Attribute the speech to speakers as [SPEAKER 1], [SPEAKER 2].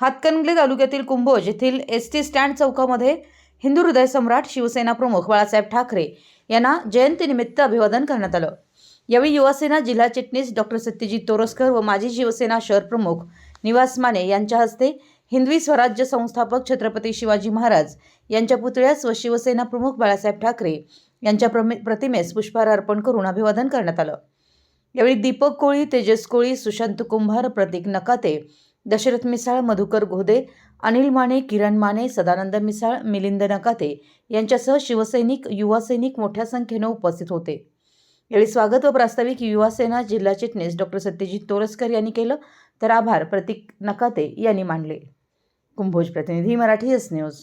[SPEAKER 1] हातकणंगले तालुक्यातील कुंभोज येथील S T stand चौकामध्ये हिंदू हृदय सम्राट शिवसेना प्रमुख बाळासाहेब ठाकरे यांना जयंतीनिमित्त अभिवादन करण्यात आलं. यावेळी युवासेना जिल्हा चिटणीस डॉक्टर सत्यजित तोरसकर व माजी शिवसेना शहर प्रमुख निवास माने यांच्या हस्ते हिंदवी स्वराज्य संस्थापक छत्रपती शिवाजी महाराज यांच्या पुतळ्यास व शिवसेना प्रमुख बाळासाहेब ठाकरे यांच्या प्रतिमेस पुष्पहार अर्पण करून अभिवादन करण्यात आलं. यावेळी दीपक कोळी तेजस कोळी सुशांत कुंभार प्रतीक नकाते दशरथ मिसाळ मधुकर घोदे अनिल माने किरण माने सदानंद मिसाळ मिलिंद नकाते यांच्यासह शिवसैनिक युवासैनिक मोठ्या संख्येनं उपस्थित होते. यावेळी स्वागत व प्रास्ताविक युवासेना जिल्हा चिटणीस डॉक्टर सत्यजित तोरसकर यांनी केलं. तर आभार प्रतीक नकाते यांनी मानले. कुंभोज प्रतिनिधी मराठी एस न्यूज.